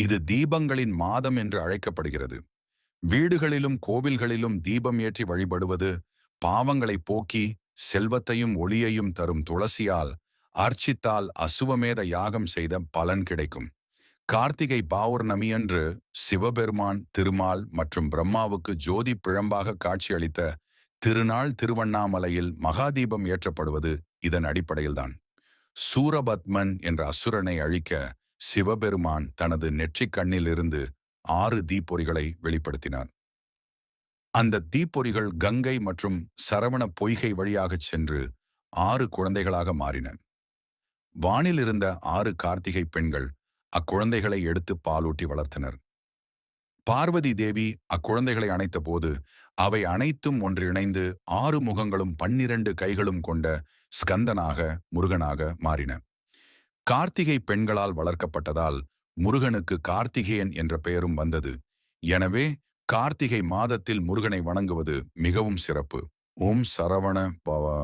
இது தீபங்களின் மாதம் என்று அழைக்கப்படுகிறது. வீடுகளிலும் கோவில்களிலும் தீபம் ஏற்றி வழிபடுவது பாவங்களை போக்கி செல்வத்தையும் ஒளியையும் தரும் துளசியால் அர்ச்சித்தால் அசுவமேத யாகம் செய்த பலன் கிடைக்கும். கார்த்திகை பௌர்ணமியன்று சிவபெருமான் திருமால் மற்றும் பிரம்மாவுக்கு ஜோதி பிழம்பாக காட்சியளித்த திருநாள் திருவண்ணாமலையில் மகாதீபம் ஏற்றப்படுவது இதன் அடிப்படையில்தான். சூரபத்மன் என்ற அசுரனை அழிக்க சிவபெருமான் தனது நெற்றிக் கண்ணிலிருந்து ஆறு தீப்பொறிகளை வெளிப்படுத்தினார். அந்த தீப்பொறிகள் கங்கை மற்றும் சரவண பொய்கை வழியாகச் சென்று ஆறு குழந்தைகளாக மாறின. வானில் இருந்த ஆறு கார்த்திகை பெண்கள் அக்குழந்தைகளை எடுத்து பாலூட்டி வளர்த்தனர். பார்வதி தேவி அக்குழந்தைகளை அணைத்தபோது அவை அனைத்தும் ஒன்றிணைந்து ஆறு முகங்களும் பன்னிரண்டு கைகளும் கொண்ட ஸ்கந்தனாக முருகனாக மாறின. கார்த்திகை பெண்களால் வளர்க்கப்பட்டதால் முருகனுக்கு கார்த்திகேயன் என்ற பெயரும் வந்தது. எனவே கார்த்திகை மாதத்தில் முருகனை வணங்குவது மிகவும் சிறப்பு. ஓம் சரவண பவா.